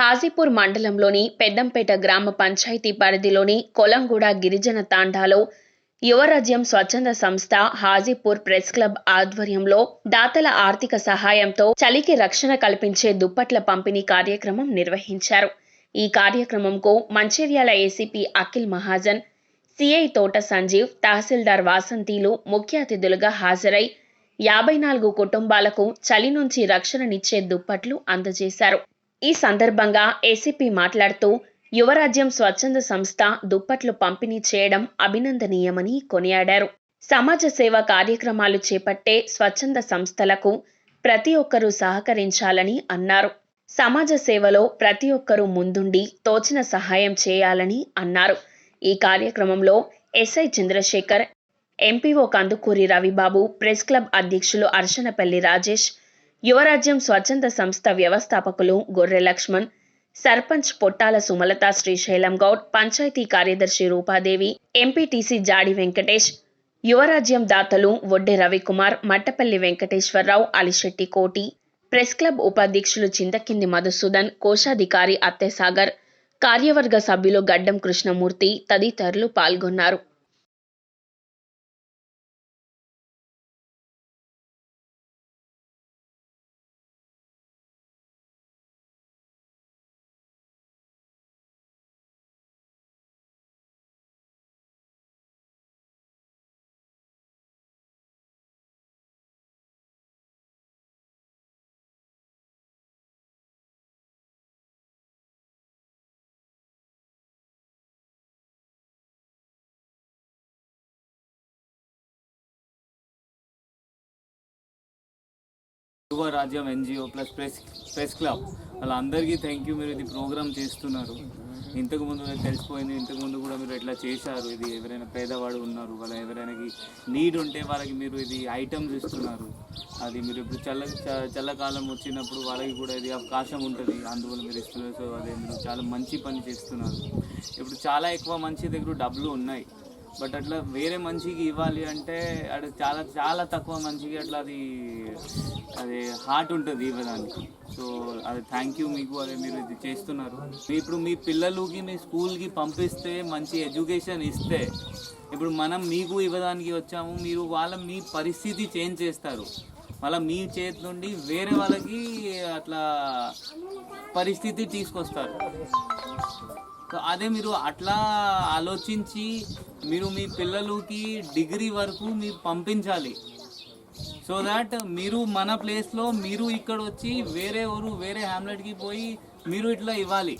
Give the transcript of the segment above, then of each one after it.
హాజీపూర్ మండలంలోని పెద్దంపేట గ్రామ పంచాయతీ పరిధిలోని కొలంగూడ గిరిజన తాండాలో యువరాజ్యం స్వచ్ఛంద సంస్థ హాజీపూర్ ప్రెస్ క్లబ్ ఆధ్వర్యంలో దాతల ఆర్థిక సహాయంతో చలికి రక్షణ కల్పించే దుప్పట్ల పంపిణీ కార్యక్రమం నిర్వహించారు. ఈ కార్యక్రమంకు మంచిర్యాల ఏసీపీ అఖిల్ మహాజన్ సిఐ తోట సంజీవ్ తహసీల్దార్ వాసంతీలు ముఖ్య అతిథులుగా హాజరై యాభై నాలుగు కుటుంబాలకు చలి నుంచి రక్షణనిచ్చే దుప్పట్లు అందజేశారు. ఈ సందర్భంగా ఏసీపీ మాట్లాడుతూ యువరాజ్యం స్వచ్ఛంద సంస్థ దుప్పట్లు పంపిణీ చేయడం అభినందనీయమని కొనియాడారు. సమాజ సేవ కార్యక్రమాలు చేపట్టే స్వచ్ఛంద సంస్థలకు ప్రతి ఒక్కరూ సహకరించాలని అన్నారు. సమాజ సేవలో ప్రతి ఒక్కరూ ముందుండి తోచిన సహాయం చేయాలని అన్నారు. ఈ కార్యక్రమంలో SI Chandrasekhar MPO Kandukuri Ravibabu press club అధ్యక్షులు అర్చనపల్లి రాజేష్ యువరాజ్యం స్వచ్ఛంద సంస్థ వ్యవస్థాపకులు గొర్రె లక్ష్మణ్ సర్పంచ్ పొట్టాల సుమలత శ్రీశైలం గౌడ్ పంచాయతీ కార్యదర్శి రూపాదేవి ఎంపీటీసీ జాడి వెంకటేష్ యువరాజ్యం దాతలు వొడ్డె రవికుమార్ మట్టపల్లి వెంకటేశ్వరరావు అలిశెట్టి కోటి ప్రెస్ క్లబ్ ఉపాధ్యక్షులు చింతకింది మధుసూదన్ కోశాధికారి అత్తెసాగర్ కార్యవర్గ సభ్యులు గడ్డం కృష్ణమూర్తి తదితరులు పాల్గొన్నారు. Yuva Rajyam NGO plus press press club వాళ్ళందరికీ థ్యాంక్ యూ మీరు ఇది ప్రోగ్రామ్ చేస్తున్నారు. ఇంతకు ముందు తెలిసిపోయింది. ఇంతకు ముందు కూడా మీరు ఎట్లా చేశారు? ఇది ఎవరైనా పేదవాడు ఉన్నారు. వాళ్ళ ఎవరైనా నీడ్ ఉంటే వాళ్ళకి మీరు ఇది ఐటమ్స్ ఇస్తున్నారు. అది మీరు ఇప్పుడు చల్ల చ- చల్లకాలం వచ్చినప్పుడు వాళ్ళకి కూడా ఇది అవకాశం ఉంటుంది. అందువల్ల మీరు ఇస్తున్నారు. సో అదే మీరు చాలా మంచి పని చేస్తున్నారు. ఇప్పుడు చాలా ఎక్కువ మంచి దగ్గర డబ్బులు ఉన్నాయి. బట్ అట్లా వేరే మనిషికి ఇవ్వాలి అంటే అది చాలా చాలా తక్కువ మంచికి అట్లా అది అది హార్ట్ ఉంటుంది ఇవ్వడానికి. సో అది థ్యాంక్ యూ మీకు అదే మీరు ఇది చేస్తున్నారు. ఇప్పుడు మీ పిల్లలకి మీ స్కూల్కి పంపిస్తే మంచి ఎడ్యుకేషన్ ఇస్తే ఇప్పుడు మనం మీకు ఇవ్వడానికి వచ్చాము మీరు వాళ్ళ మీ పరిస్థితి చేంజ్ చేస్తారు. మళ్ళీ మీ చేతి నుండి వేరే వాళ్ళకి అట్లా పరిస్థితి తీసుకొస్తారు. సో అదే మీరు అట్లా ఆలోచించి మీరు మీ పిల్లలకి డిగ్రీ వరకు మీరు పంపించాలి. సో దాట్ మీరు మన ప్లేస్లో మీరు ఇక్కడ వచ్చి వేరే ఊరు వేరే హ్యామ్లెట్కి పోయి మీరు ఇట్లా ఇవ్వాలి.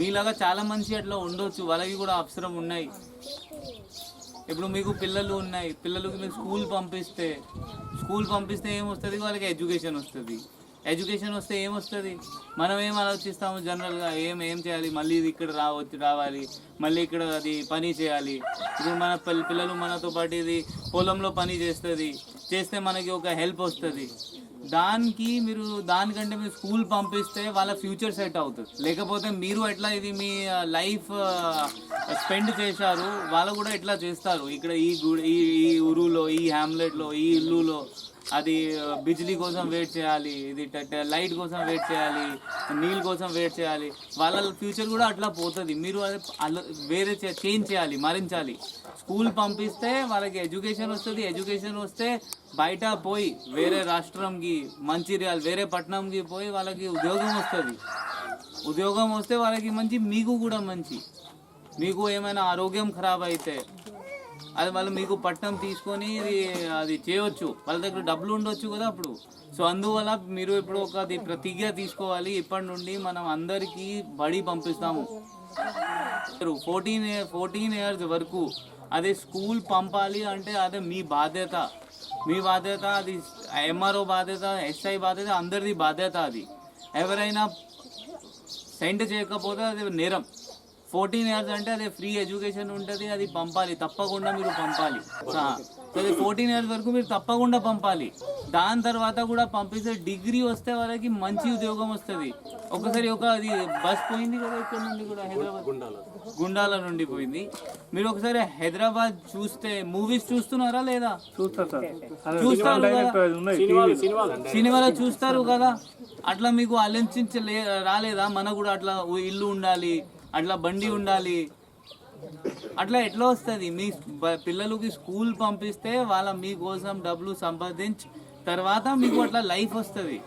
మీలాగా చాలా మంచి అట్లా ఉండొచ్చు. వాళ్ళకి కూడా అవసరం ఉన్నాయి. ఇప్పుడు మీకు పిల్లలు ఉన్నాయి. పిల్లలకి మీరు స్కూల్ పంపిస్తే స్కూల్ పంపిస్తే ఏమొస్తుంది వాళ్ళకి ఎడ్యుకేషన్ వస్తుంది. ఎడ్యుకేషన్ వస్తే ఏమొస్తుంది? మనం ఏం ఆలోచిస్తాము జనరల్గా? ఏం ఏం చేయాలి? మళ్ళీ ఇది ఇక్కడ రావచ్చు రావాలి. మళ్ళీ ఇక్కడ అది పని చేయాలి. ఇప్పుడు మన పిల్ల- పిల్లలు మనతో పాటు ఇది పొలంలో పని చేస్తుంది. చేస్తే మనకి ఒక హెల్ప్ వస్తుంది. దానికి మీరు దానికంటే మీరు స్కూల్ పంపిస్తే వాళ్ళ ఫ్యూచర్ సెట్ అవుతుంది. లేకపోతే మీరు ఎట్లా ఇది మీ లైఫ్ స్పెండ్ చేశారు వాళ్ళు కూడా ఎట్లా చేస్తారు? ఇక్కడ ఈ గుడి ఈ ఈ ఊరులో ఈ హ్యామ్లెట్లో ఈ ఇల్లులో అది బిజిలీ కోసం వెయిట్ చేయాలి ఇది లైట్ కోసం వెయిట్ చేయాలి నీళ్ళ కోసం వెయిట్ చేయాలి. వాళ్ళ ఫ్యూచర్ కూడా అట్లా పోతుంది. మీరు అది వేరే చేంజ్ చేయాలి మరించాలి. స్కూల్ పంపిస్తే వాళ్ళకి ఎడ్యుకేషన్ వస్తుంది ఎడ్యుకేషన్ వస్తే బయట పోయి వేరే రాష్ట్రంకి మంచిర్యాల వేరే పట్టణంకి పోయి వాళ్ళకి ఉద్యోగం వస్తుంది. ఉద్యోగం వస్తే వాళ్ళకి మంచి మీకు కూడా మంచి. మీకు ఏమైనా ఆరోగ్యం ఖరాబ్ అయితే అది వాళ్ళు మీకు పట్టణం తీసుకొని అది చేయవచ్చు వాళ్ళ దగ్గర డబ్బులు ఉండొచ్చు కదా అప్పుడు. సో అందువల్ల మీరు ఇప్పుడు ఒక ప్రతిజ్ఞ తీసుకోవాలి. ఇప్పటి నుండి మనం అందరికీ బడి పంపిస్తాము. ఫోర్టీన్ ఫోర్టీన్ ఇయర్స్ వరకు అదే స్కూల్ పంపాలి అంటే అదే మీ బాధ్యత. మీ బాధ్యత అది ఎంఆర్ఓ బాధ్యత ఎస్ఐ బాధ్యత అందరిది బాధ్యత అది. ఎవరైనా సెండ్ చేయకపోతే అది నేరం. ఫోర్టీన్ ఇయర్స్ అంటే అదే ఫ్రీ ఎడ్యుకేషన్ ఉంటుంది అది పంపాలి. తప్పకుండా మీరు పంపాలి. సో అది ఫోర్టీన్ ఇయర్స్ వరకు మీరు తప్పకుండా పంపాలి. దాని తర్వాత కూడా పంపిస్తే డిగ్రీ వస్తే వాళ్ళకి మంచి ఉద్యోగం వస్తుంది. ఒకసారి ఒక అది బస్ పోయింది కదా ఇక్కడ నుండి కూడా హైదరాబాద్? గుండాల. నుండి పోయింది. మీరు ఒకసారి హైదరాబాద్ చూస్తే మూవీస్ చూస్తున్నారా లేదా? చూస్తారు. సినిమాలో చూస్తారు కదా. అట్లా మీకు ఆలోచించలే రాలేదా? మనకు కూడా అట్లా ఇల్లు ఉండాలి అట్లా బండి ఉండాలి. అట్లా ఎట్లా వస్తుంది? మీ పిల్లలకి స్కూల్ పంపిస్తే వాళ్ళ మీకోసం డబ్బులు సంపాదించి తర్వాత మీకు అట్లా లైఫ్ వస్తుంది.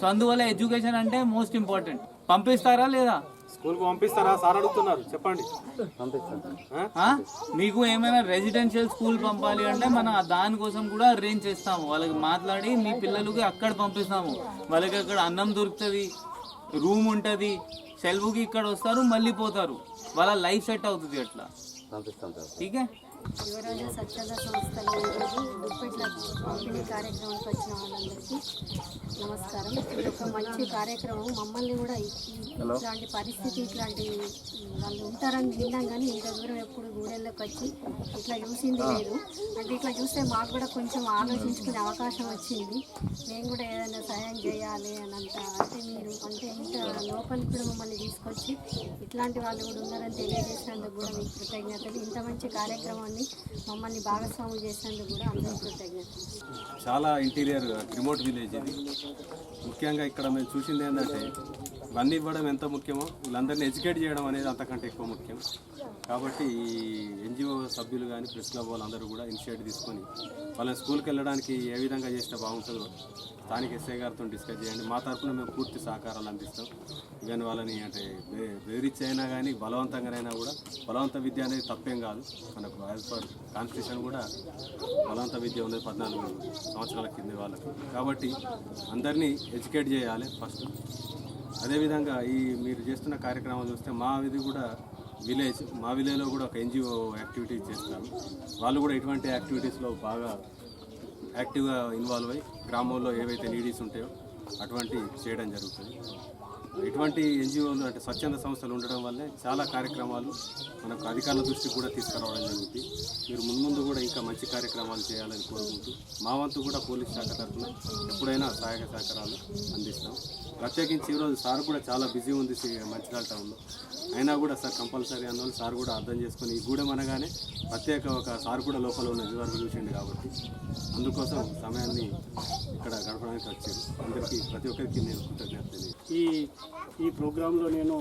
సో అందువల్ల ఎడ్యుకేషన్ అంటే మోస్ట్ ఇంపార్టెంట్. పంపిస్తారా లేదా? స్కూల్కి పంపిస్తారా? సార్ అడుగుతున్నారు. చెప్పండి. ఆ? మీకు ఏమైనా రెసిడెన్షియల్ స్కూల్ పంపాలి అంటే మనం దానికోసం కూడా అరేంజ్ చేస్తాము. వాళ్ళకి మాట్లాడి మీ పిల్లలకి అక్కడ పంపిస్తాము. వాళ్ళకి అక్కడ అన్నం దొరుకుతుంది రూమ్ ఉంటుంది సెలవుకి ఇక్కడ వస్తారు మళ్ళీ పోతారు. వాళ్ళ లైఫ్ సెట్ అవుతుంది అట్లా ఠీకే యువరాజ స్వచ్ఛంద సంస్థలో ఈరోజు దుప్పట్ల పంపిణీ కార్యక్రమానికి వచ్చిన వాళ్ళందరికీ నమస్కారం. ఇది ఒక మంచి కార్యక్రమం. మమ్మల్ని కూడా ఇట్లాంటి పరిస్థితి ఇట్లాంటి వాళ్ళు ఉంటారని విన్నాం కానీ ఇంత దూరం ఎప్పుడు గూడెల్లోకి వచ్చి ఇట్లా చూసింది లేదు. అంటే ఇట్లా చూస్తే మాకు కూడా కొంచెం ఆలోచించుకునే అవకాశం వచ్చింది. మేము కూడా ఏదైనా సహాయం చేయాలి అని అంత అంటే మీరు అంటే ఇంత లోపలికి కూడా మమ్మల్ని తీసుకొచ్చి ఇట్లాంటి వాళ్ళు కూడా ఉన్నారని తెలియజేసినందుకు కూడా మీకు కృతజ్ఞతలు. ఇంత మంచి కార్యక్రమాన్ని మమ్మల్ని భాగస్వాములు చేసినందుకు కూడా అందరికీ చాలా ఇంటీరియర్ రిమోట్ విలేజ్ ఇది. ముఖ్యంగా ఇక్కడ మేము చూసింది ఏంటంటే ఇవన్నీ ఇవ్వడం ఎంత ముఖ్యమో? వీళ్ళందరినీ ఎడ్యుకేట్ చేయడం అనేది అంతకంటే ఎక్కువ ముఖ్యం. కాబట్టి ఈ ఎన్జిఓ సభ్యులు కానీ ప్రెస్ క్లబ్ వాళ్ళందరూ కూడా ఇనిషియేటివ్ తీసుకొని వాళ్ళని స్కూల్కి వెళ్ళడానికి ఏ విధంగా చేస్తే బాగుంటుందో స్థానిక ఎస్ఐ గారితో డిస్కస్ చేయండి. మా తరఫున మేము పూర్తి సహకారాలు అందిస్తాం. ఈవెన్ వాళ్ళని అంటే బే- బెదిరించి అయినా కానీ బలవంతంగానైనా కూడా బలవంత విద్య అనేది తప్పేం కాదు. మనకు యాజ్ పర్ కాన్స్టిట్యూషన్ కూడా బలవంత విద్య ఉన్నది పద్నాలుగు సంవత్సరాల కింద వాళ్ళకి. కాబట్టి అందరినీ ఎడ్యుకేట్ చేయాలి ఫస్ట్. అదేవిధంగా ఈ మీరు చేస్తున్న కార్యక్రమం చూస్తే మా ఇది కూడా విలేజ్ మా విలేజ్లో కూడా ఒక ఎన్జిఓ యాక్టివిటీస్ చేస్తారు. వాళ్ళు కూడా ఇటువంటి యాక్టివిటీస్లో బాగా యాక్టివ్గా ఇన్వాల్వ్ అయ్యి గ్రామంలో ఏవైతే నీడీస్ ఉంటాయో అటువంటి చేయడం జరుగుతుంది. ఇటువంటి ఎన్జిఓలు అంటే స్వచ్ఛంద సంస్థలు ఉండడం వల్లే చాలా కార్యక్రమాలు మనకు అధికారుల దృష్టికి కూడా తీసుకురావడం జరుగుతుంది. మీరు మున్ముందు కూడా ఇంకా మంచి కార్యక్రమాలు చేయాలని కోరుకుంటూ మా వంతు కూడా పోలీస్ శాఖ తరఫున ఎప్పుడైనా సహాయక సహకారాలు అందిస్తాం. ప్రత్యేకించి ఈరోజు సార్ కూడా చాలా బిజీ ఉంది మంచిర్యాల టౌన్లో. అయినా కూడా సార్ కంపల్సరీ అందువల్ల సార్ కూడా అర్థం చేసుకొని ఈ గూడెం అనగానే ప్రత్యేక ఒక సార్ కూడా లోపల ఉన్న ఇదివరకు చూసిండు కాబట్టి అందుకోసం సమయాన్ని ఇక్కడ గడపడానికి వచ్చారు. అందరికీ ప్రతి ఒక్కరికి నేను కృతజ్ఞత ఈ ఈ ప్రోగ్రాంలో నేను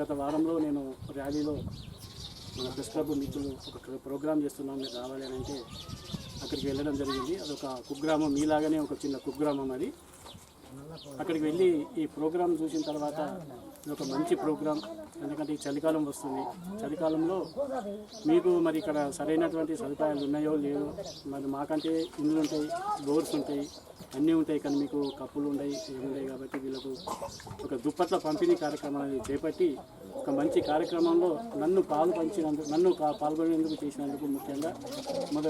గత వారంలో నేను ర్యాలీలో మన ప్రెస్ క్లబ్ మిత్రులు ఒక ప్రోగ్రామ్ చేస్తున్నాం మీరు రావాలి అని అంటే అక్కడికి వెళ్ళడం జరిగింది. అదొక కుగ్రామం మీలాగానే ఒక చిన్న కుగ్రామం అది. అక్కడికి వెళ్ళి ఈ ప్రోగ్రాం చూసిన తర్వాత ఇది ఒక మంచి ప్రోగ్రాం ఎందుకంటే ఈ చలికాలం వస్తుంది. చలికాలంలో మీకు మరి ఇక్కడ సరైనటువంటి సదుపాయాలు ఉన్నాయో లేదో మరి మాకంటే ఇండ్లు ఉంటాయి బోర్స్ ఉంటాయి అన్నీ ఉంటాయి కానీ మీకు కప్పులు ఉన్నాయి ఏముంటాయి కాబట్టి వీళ్ళకు ఒక దుప్పట్ల పంపిణీ కార్యక్రమాన్ని చేపట్టి ఒక మంచి కార్యక్రమంలో నన్ను పాలు పంచినందుకు నన్ను పాల్గొనేందుకు చేసినందుకు ముఖ్యంగా మొద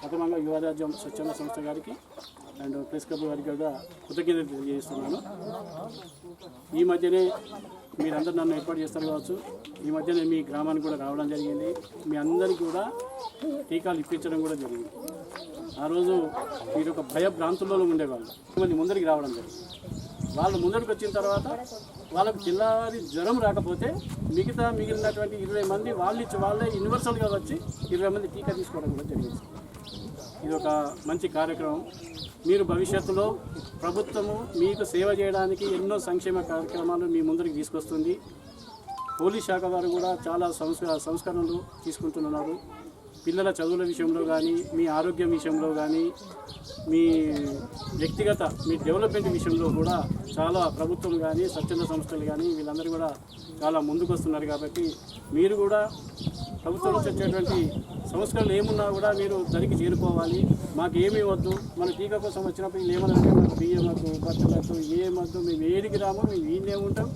ప్రథమంగా యువరాజ్యం స్వచ్ఛంద సంస్థ గారికి అండ్ ప్రెస్ క్లబ్ గారికి కూడా కృతజ్ఞతలు తెలియజేస్తున్నాను. ఈ మధ్యనే మీరందరూ నన్ను ఏర్పాటు చేస్తారు కావచ్చు. ఈ మధ్యనే మీ గ్రామానికి కూడా రావడం జరిగింది. మీ అందరికీ కూడా టీకాలు ఇప్పించడం కూడా జరిగింది. ఆ రోజు మీరు ఒక భయభ్రాంతుల్లో ఉండేవాళ్ళు. మంది ముందరికి రావడం జరిగింది. వాళ్ళు ముందరికి వచ్చిన తర్వాత వాళ్ళకు జిల్లాది జ్వరం రాకపోతే మిగతా మిగిలినటువంటి ఇరవై మంది వాళ్ళు ఇచ్చి వాళ్ళే యూనివర్సల్గా వచ్చి ఇరవై మంది టీకా తీసుకోవడం కూడా జరిగింది. ఇది ఒక మంచి కార్యక్రమం. మీరు భవిష్యత్తులో ప్రభుత్వము మీకు సేవ చేయడానికి ఎన్నో సంక్షేమ కార్యక్రమాలు మీ ముందరికి తీసుకొస్తుంది. పోలీస్ శాఖ వారు కూడా చాలా సంస్క సంస్కరణలు తీసుకుంటున్నారు. పిల్లల చదువుల విషయంలో కానీ మీ ఆరోగ్యం విషయంలో కానీ మీ వ్యక్తిగత మీ డెవలప్మెంట్ విషయంలో కూడా చాలా ప్రభుత్వం కానీ స్వచ్ఛంద సంస్థలు కానీ వీళ్ళందరూ కూడా చాలా ముందుకు వస్తున్నారు కాబట్టి మీరు కూడా ప్రభుత్వం నుంచి వచ్చేటువంటి సంస్కరణలు ఏమున్నా కూడా మీరు దానికి చేరుకోవాలి. మాకు ఏమీ వద్దు. మన టీకా కోసం వచ్చినప్పుడు వీళ్ళు ఏమన్నారంటే మాకు బియ్యం వద్దు బట్టలు వద్దు ఏం వద్దు మేము ఏడికి రాము మేము ఈయనే ఉంటాం.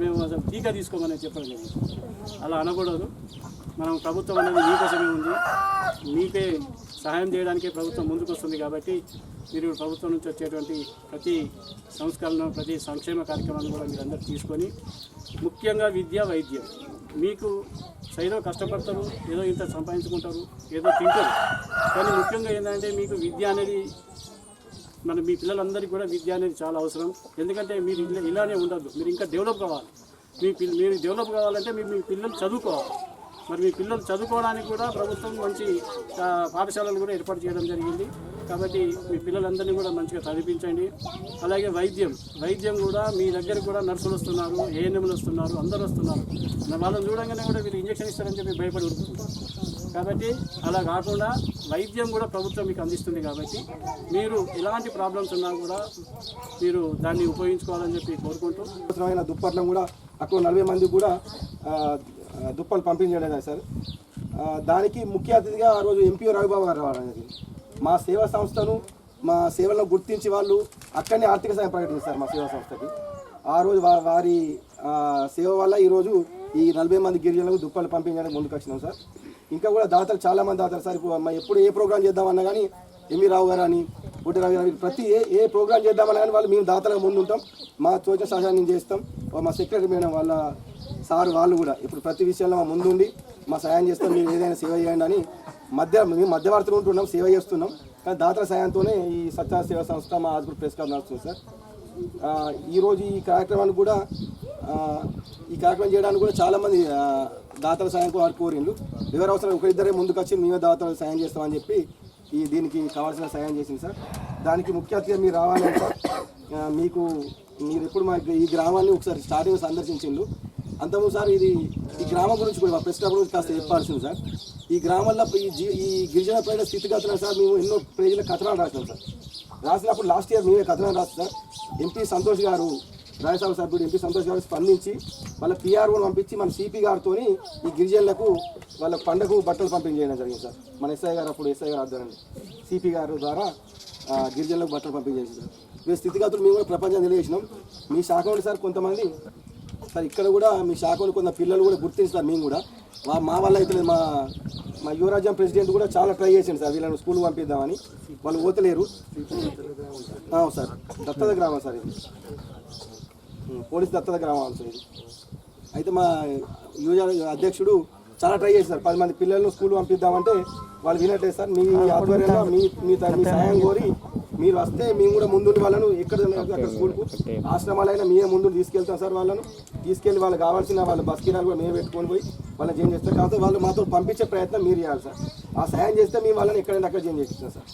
మేము అసలు టీకా తీసుకోమని చెప్పడం అలా అనకూడదు. మనం ప్రభుత్వం అనేది మీకోసమే ఉంది. మీకే సహాయం చేయడానికే ప్రభుత్వం ముందుకు వస్తుంది కాబట్టి మీరు ప్రభుత్వం నుంచి వచ్చేటువంటి ప్రతి సంస్కరణ ప్రతి సంక్షేమ కార్యక్రమాన్ని కూడా మీరు అందరూ తీసుకొని ముఖ్యంగా విద్య వైద్యం. మీకు ఏదో కష్టపడతారు ఏదో ఇంత సంపాదించుకుంటారు ఏదో తింటారు. కానీ ముఖ్యంగా ఏంటంటే మీకు విద్య అనేది మన మీ పిల్లలందరికీ కూడా విద్య అనేది చాలా అవసరం. ఎందుకంటే మీరు ఇలా- ఇలానే ఉండద్దు. మీరు ఇంకా డెవలప్ కావాలి. మీ పిల్ల మీరు డెవలప్ కావాలంటే మీరు మీ పిల్లలు చదువుకోవాలి. మరి మీ పిల్లలు చదువుకోవడానికి కూడా ప్రభుత్వం మంచి పాఠశాలలు కూడా ఏర్పాటు చేయడం జరిగింది. కాబట్టి మీ పిల్లలందరినీ కూడా మంచిగా చదివించండి. అలాగే వైద్యం. వైద్యం కూడా మీ దగ్గర కూడా నర్సులు వస్తున్నారు ఏఎన్ఎంలు వస్తున్నారు అందరూ వస్తున్నారు. వాళ్ళని చూడంగానే కూడా మీరు ఇంజక్షన్ ఇస్తారని చెప్పి భయపడి ఉంటున్నారు కాబట్టి అలా కాకుండా వైద్యం కూడా ప్రభుత్వం మీకు అందిస్తుంది కాబట్టి మీరు ఎలాంటి ప్రాబ్లమ్స్ ఉన్నా కూడా మీరు దాన్ని ఉపయోగించుకోవాలని చెప్పి కోరుకుంటూ అవసరమైన దుప్పట్లను కూడా అక్కడ నలభై మంది కూడా దుప్పలు పంపించడం సార్. దానికి ముఖ్య అతిథిగా ఆ రోజు ఎంపీ రవిబాబు గారు రావడం మా సేవా సంస్థను మా సేవలను గుర్తించి వాళ్ళు అక్కడనే ఆర్థిక సాయం ప్రకటించారు మా సేవా సంస్థకి. ఆ రోజు వారి సేవ వల్ల ఈరోజు ఈ నలభై మంది గిరిజనులకు దుప్పలు పంపించడానికి ముందుకు వచ్చినాం సార్. ఇంకా కూడా దాతలు చాలామంది దాతలు సార్ మా ఎప్పుడు ఏ ప్రోగ్రామ్ చేద్దామన్నా కానీ ఎంవి రావు గారు అని పుట్టి రావు గారు ప్రతి ఏ ఏ ప్రోగ్రామ్ చేద్దామన్నా కానీ వాళ్ళు మేము దాతలుగా ముందు ఉంటాం మా తోచిన సహాయం చేస్తాం. మా సెక్రటరీ మేడం వాళ్ళ సార్ వాళ్ళు కూడా ఇప్పుడు ప్రతి విషయంలో మా ముందుండి మా సహాయం చేస్తాం మీరు ఏదైనా సేవ చేయండి అని మధ్య మేము మధ్యవర్తులు ఉంటున్నాం సేవ చేస్తున్నాం. కానీ దాతల సాయంతోనే ఈ సత్య సేవా సంస్థ మా ఆజ్పూర్ ప్రెస్ క్లబ్ నడుస్తుంది సార్. ఈరోజు ఈ కార్యక్రమాన్ని కూడా ఈ కార్యక్రమం చేయడానికి కూడా చాలామంది దాతల సాయం వారు కోరిండ్రు. ఎవరు అవసరం ఒకరిద్దరే ముందుకు వచ్చి మేమే దాతలు సాయం చేస్తామని చెప్పి ఈ దీనికి కావాల్సిన సాయం చేసింది సార్. దానికి ముఖ్య అతిథిగా మీరు రావాలంటే మీకు మీరు ఎప్పుడు మా ఈ గ్రామాన్ని ఒకసారి స్టార్టింగ్ సందర్శించిండు అంతకుముందు సార్ ఇది ఈ గ్రామం గురించి కూడా ప్రెస్ క్లబ్ గురించి కాస్త చెప్పాల్సింది సార్. ఈ గ్రామంలో ఈ జీ ఈ గిరిజన ప్రజల స్థితిగతులు సార్ మేము ఎన్నో ప్రజల కథనాలు రాసినాం సార్. రాసినప్పుడు లాస్ట్ ఇయర్ మేమే కథనాలు రాస్తాం సార్. ఎంపీ సంతోష్ గారు రాజ్యసభ సభ్యుడు ఎంపీ సంతోష్ గారు స్పందించి వాళ్ళ పిఆర్ఓని పంపించి మన సిపి గారితో ఈ గిరిజనులకు వాళ్ళ పండగకు బట్టలు పంపించేయడం జరిగింది సార్. మన ఎస్ఐ గారు అప్పుడు ఎస్ఐ గారు ఆధ్వర్యంలో సిపి గారు ద్వారా గిరిజనులకు బట్టలు పంపించేసి సార్. ఈ స్థితిగతులు మేము కూడా ప్రపంచం తెలియజేసినాం. మీ శాఖ నుండి సార్ కొంతమంది సార్ ఇక్కడ కూడా మీ శాఖలు కొంత పిల్లలు కూడా గుర్తిస్తారు మేము కూడా. మా మా వల్ల అయితే మా మా యువరాజ్యం ప్రెసిడెంట్ కూడా చాలా ట్రై చేసింది సార్ వీళ్ళని స్కూల్ పంపిద్దామని. వాళ్ళు పోతలేరు. అవును సార్ దత్తత గ్రామం సార్ ఇది. పోలీస్ దత్తత గ్రామం సార్ ఇది. అయితే మా యువజ అధ్యక్షుడు చాలా ట్రై చేశారు పది మంది పిల్లలను స్కూల్ పంపిద్దామంటే వాళ్ళు వినట్లేదు సార్ మీ ఆధ్వర్యంలో మీ మీ త- మీ సహాయం కోరి మీరు వస్తే మేము కూడా ముందుండి వాళ్ళను ఎక్కడ అక్కడ స్కూల్కు. ఆశ్రమాలైనా మేమే ముందు తీసుకెళ్తాం సార్ వాళ్ళను. తీసుకెళ్ళి వాళ్ళకి కావాల్సిన వాళ్ళ బస్ కిరాలు కూడా మేమే పెట్టుకొని పోయి వాళ్ళని చేంజ్ చేస్తాం. కాకపోతే వాళ్ళు మాతో పంపించే ప్రయత్నం మీరు చేయాలి సార్. ఆ సాయం చేస్తే మేము వాళ్ళని ఎక్కడైనా అక్కడ చేంజ్ చేస్తాం సార్.